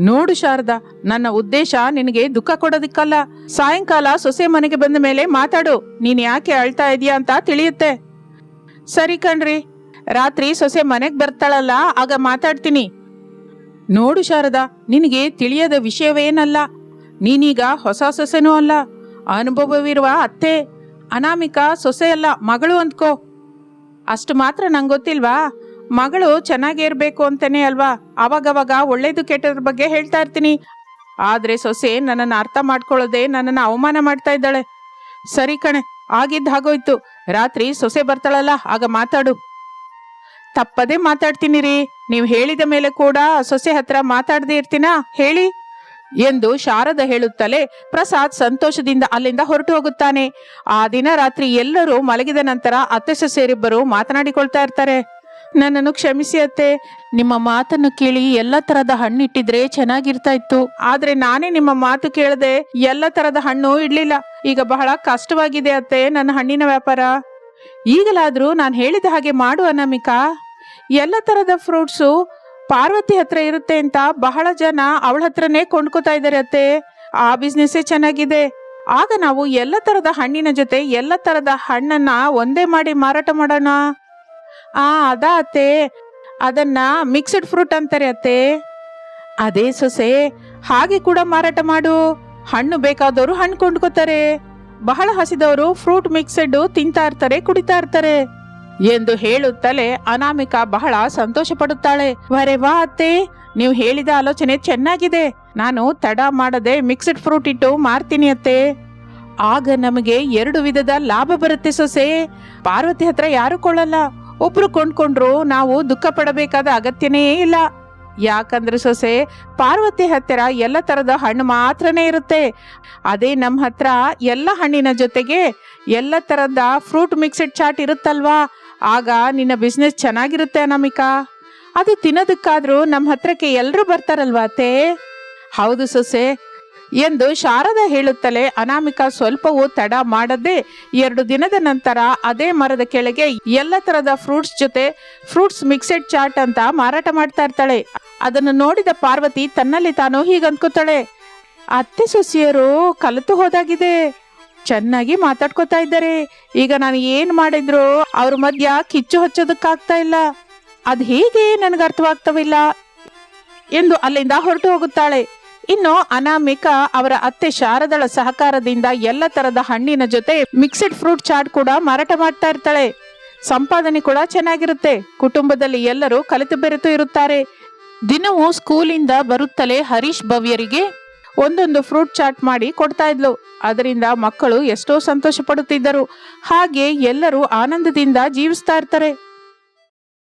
ನೋಡು ಶಾರದಾ, ನನ್ನ ಉದ್ದೇಶ ನಿನಗೆ ದುಃಖ ಕೊಡೋದಿಕ್ಕಲ್ಲ. ಸಾಯಂಕಾಲ ಸೊಸೆ ಮನೆಗೆ ಬಂದ ಮೇಲೆ ಮಾತಾಡು. ನೀನ್ ಯಾಕೆ ಅಳ್ತಾ ಇದೀಯಾ ಅಂತ ತಿಳಿಯುತ್ತೆ. ಸರಿ ಕಣ್ರಿ. ರಾತ್ರಿ ಸೊಸೆ ಮನೆಗೆ ಬರ್ತಾಳಲ್ಲ, ಆಗ ಮಾತಾಡ್ತೀನಿ. ನೋಡು ಶಾರದಾ, ನಿನಗೆ ತಿಳಿಯದ ವಿಷಯವೇನಲ್ಲ? ನೀನೀಗ ಹೊಸ ಸೊಸೆನೂ ಅಲ್ಲ, ಅನುಭವವಿರುವ ಅತ್ತೆ, ಅನಾಮಿಕ ಸೊಸೆ ಅಲ್ಲ, ಮಗಳು ಅಂದ್ಕೋ. ಅಷ್ಟು ಮಾತ್ರ ನಂಗೆ ಗೊತ್ತಿಲ್ವಾ? ಮಗಳು ಚೆನ್ನಾಗೇ ಇರಬೇಕು ಅಂತಾನೆ ಅಲ್ವಾ? ಅವಾಗವಾಗ ಒಳ್ಳೇದು ಕೆಟ್ಟದ್ರ ಬಗ್ಗೆ ಹೇಳ್ತಾ ಇರ್ತೀನಿ. ಆದ್ರೆ ಸೊಸೆ ನನ್ನನ್ನು ಅರ್ಥ ಮಾಡ್ಕೊಳ್ಳೋದೆ ನನ್ನನ್ನು ಅವಮಾನ ಮಾಡ್ತಾ ಇದ್ದಾಳೆ. ಸರಿ ಕಣೆ, ಆಗಿದ್ದ ಹಾಗೋಯ್ತು. ರಾತ್ರಿ ಸೊಸೆ ಬರ್ತಾಳಲ್ಲ, ಆಗ ಮಾತಾಡು. ತಪ್ಪದೇ ಮಾತಾಡ್ತೀನಿ ರೀ ನೀವು ಹೇಳಿದ ಮೇಲೆ ಕೂಡ ಸೊಸೆ ಹತ್ರ ಮಾತಾಡದೆ ಇರ್ತೀನಾ? ಹೇಳಿ. ಎಂದು ಶಾರದ ಹೇಳುತ್ತಲೇ ಪ್ರಸಾದ್ ಸಂತೋಷದಿಂದ ಅಲ್ಲಿಂದ ಹೊರಟು ಹೋಗುತ್ತಾನೆ. ಆ ದಿನ ರಾತ್ರಿ ಎಲ್ಲರೂ ಮಲಗಿದ ನಂತರ ಅತ್ತೆ ಸೊಸೆಯರಿಬ್ಬರು ಮಾತನಾಡಿಕೊಳ್ತಾ ಇರ್ತಾರೆ. ನನ್ನನ್ನು ಕ್ಷಮಿಸಿ ಅತ್ತೆ. ನಿಮ್ಮ ಮಾತನ್ನು ಕೇಳಿ ಎಲ್ಲ ತರದ ಹಣ್ಣು ಇಟ್ಟಿದ್ರೆ ಚೆನ್ನಾಗಿರ್ತಾ ಇತ್ತು. ಆದ್ರೆ ನಾನೇ ನಿಮ್ಮ ಮಾತು ಕೇಳದೆ ಎಲ್ಲ ತರದ ಹಣ್ಣು ಇಡ್ಲಿಲ್ಲ. ಈಗ ಬಹಳ ಕಷ್ಟವಾಗಿದೆ ಅತ್ತೆ ನನ್ನ ಹಣ್ಣಿನ ವ್ಯಾಪಾರ. ಈಗಲಾದ್ರೂ ನಾನು ಹೇಳಿದ ಹಾಗೆ ಮಾಡು ಅನಾಮಿಕಾ. ಎಲ್ಲ ತರದ ಫ್ರೂಟ್ಸು ಪಾರ್ವತಿ ಹತ್ರ ಇರುತ್ತೆ ಅಂತ ಬಹಳ ಜನ ಅವಳ ಹತ್ರನೇ ಕೊಂಡ್ಕೋತಾ ಇದ್ದಾರೆ ಅತ್ತೆ. ಆ ಬಿಸ್ನೆಸ್ಸೇ ಚೆನ್ನಾಗಿದೆ. ಆಗ ನಾವು ಎಲ್ಲ ತರದ ಹಣ್ಣಿನ ಜೊತೆ ಎಲ್ಲ ತರದ ಹಣ್ಣನ್ನ ಒಂದೇ ಮಾಡಿ ಮಾರಾಟ ಮಾಡೋಣ. ಆ, ಅದಾ ಅತ್ತೆ. ಅದನ್ನ ಮಿಕ್ಸ್ಡ್ ಫ್ರೂಟ್ ಅಂತಾರೆ ಅತ್ತೆ. ಅದೇ ಸೊಸೆ, ಹಾಗೆ ಕೂಡ ಮಾರಾಟ ಮಾಡು. ಹಣ್ಣು ಬೇಕಾದವರು ಹಣ್ಣು ಕೊಂಡ್ಕೋತಾರೆ. ಬಹಳ ಹಸಿದವರು ಫ್ರೂಟ್ ಮಿಕ್ಸ್ಡ್ ತಿಂತಾ ಇರ್ತಾರೆ, ಕುಡಿತಾ ಇರ್ತಾರೆ. ಎಂದು ಹೇಳುತ್ತಲೇ ಅನಾಮಿಕ ಬಹಳ ಸಂತೋಷ ಪಡುತ್ತಾಳೆ ವರೆವಾ ಅತ್ತೆ, ನೀವು ಹೇಳಿದ ಆಲೋಚನೆ ಚೆನ್ನಾಗಿದೆ. ನಾನು ತಡ ಮಾಡದೆ ಮಿಕ್ಸ್ಡ್ ಫ್ರೂಟ್ ಇಟ್ಟು ಮಾರ್ತೀನಿ ಅತ್ತೆ. ಆಗ ನಮಗೆ ಎರಡು ವಿಧದ ಲಾಭ ಬರುತ್ತೆ ಸೊಸೆ. ಪಾರ್ವತಿ ಹತ್ರ ಯಾರು ಕೊಳ್ಳಲ್ಲ. ಒಬ್ರು ಕೊಂಡ್ಕೊಂಡ್ರು ನಾವು ದುಃಖ ಪಡಬೇಕಾದ ಅಗತ್ಯನೇ ಇಲ್ಲ. ಯಾಕಂದ್ರೆ ಸೊಸೆ, ಪಾರ್ವತಿ ಹತ್ತಿರ ಎಲ್ಲ ತರದ ಹಣ್ಣು ಮಾತ್ರನೇ ಇರುತ್ತೆ. ಅದೇ ನಮ್ಮ ಹತ್ರ ಎಲ್ಲ ಹಣ್ಣಿನ ಜೊತೆಗೆ ಎಲ್ಲ ತರದ ಫ್ರೂಟ್ ಮಿಕ್ಸ್ಡ್ ಚಾಟ್ ಇರುತ್ತಲ್ವಾ? ಆಗ ನಿನ್ನ ಬಿಸ್ನೆಸ್ ಚೆನ್ನಾಗಿರುತ್ತೆ ಅನಾಮಿಕಾ? ಅದು ತಿನ್ನೋದಕ್ಕಾದ್ರೂ ನಮ್ಮ ಹತ್ರಕ್ಕೆ ಎಲ್ಲರೂ ಬರ್ತಾರಲ್ವಾ ಅತ್ತೆ? ಹೌದು ಸೊಸೆ. ಎಂದು ಶಾರದ ಹೇಳುತ್ತಲೇ ಅನಾಮಿಕಾ ಸ್ವಲ್ಪವೂ ತಡ ಮಾಡದೆ ಎರಡು ದಿನದ ನಂತರ ಅದೇ ಮರದ ಕೆಳಗೆ ಎಲ್ಲ ತರದ ಫ್ರೂಟ್ಸ್ ಜೊತೆ ಫ್ರೂಟ್ಸ್ ಮಿಕ್ಸೆಡ್ ಚಾಟ್ ಅಂತ ಮಾರಾಟ ಮಾಡ್ತಾ ಇರ್ತಾಳೆ. ಅದನ್ನು ನೋಡಿದ ಪಾರ್ವತಿ ತನ್ನಲ್ಲಿ ತಾನು ಹೀಗನ್ಕೋತಾಳೆ. ಅತ್ತೆ ಸೊಸಿಯರು ಕಲಿತು ಹೋದಾಗಿದೆ. ಚೆನ್ನಾಗಿ ಮಾತಾಡ್ಕೋತಾ ಇದ್ದಾರೆ. ಈಗ ನಾನು ಏನ್ ಮಾಡಿದ್ರು ಅವ್ರ ಮಧ್ಯ ಕಿಚ್ಚು ಹಚ್ಚೋದಕ್ಕಾಗ್ತಾ ಇಲ್ಲ. ಅದ್ ಹೇಗೆ ನನಗೆ ಅರ್ಥವಾಗ್ತವಿಲ್ಲ. ಎಂದು ಅಲ್ಲಿಂದ ಹೊರಟು ಹೋಗುತ್ತಾಳೆ. ಇನ್ನು ಅನಾಮಿಕ ಅವರ ಅತ್ತೆ ಶಾರದಳ ಸಹಕಾರದಿಂದ ಎಲ್ಲ ತರದ ಹಣ್ಣಿನ ಜೊತೆ ಮಿಕ್ಸೆಡ್ ಫ್ರೂಟ್ ಚಾಟ್ ಕೂಡ ಮಾರಾಟ ಮಾಡ್ತಾ ಇರ್ತಾಳೆ. ಸಂಪಾದನೆ ಕೂಡ ಚೆನ್ನಾಗಿರುತ್ತೆ. ಕುಟುಂಬದಲ್ಲಿ ಎಲ್ಲರೂ ಕಲಿತು ಬೆರೆತು ಇರುತ್ತಾರೆ. ದಿನವೂ ಸ್ಕೂಲಿಂದ ಬರುತ್ತಲೇ ಹರೀಶ್ ಭವ್ಯರಿಗೆ ಒಂದೊಂದು ಫ್ರೂಟ್ ಚಾಟ್ ಮಾಡಿ ಕೊಡ್ತಾ ಇದ್ಲು. ಅದರಿಂದ ಮಕ್ಕಳು ಎಷ್ಟೋ ಸಂತೋಷ ಪಡುತ್ತಿದ್ದರು ಹಾಗೆ ಎಲ್ಲರೂ ಆನಂದದಿಂದ ಜೀವಿಸ್ತಾ ಇರ್ತಾರೆ.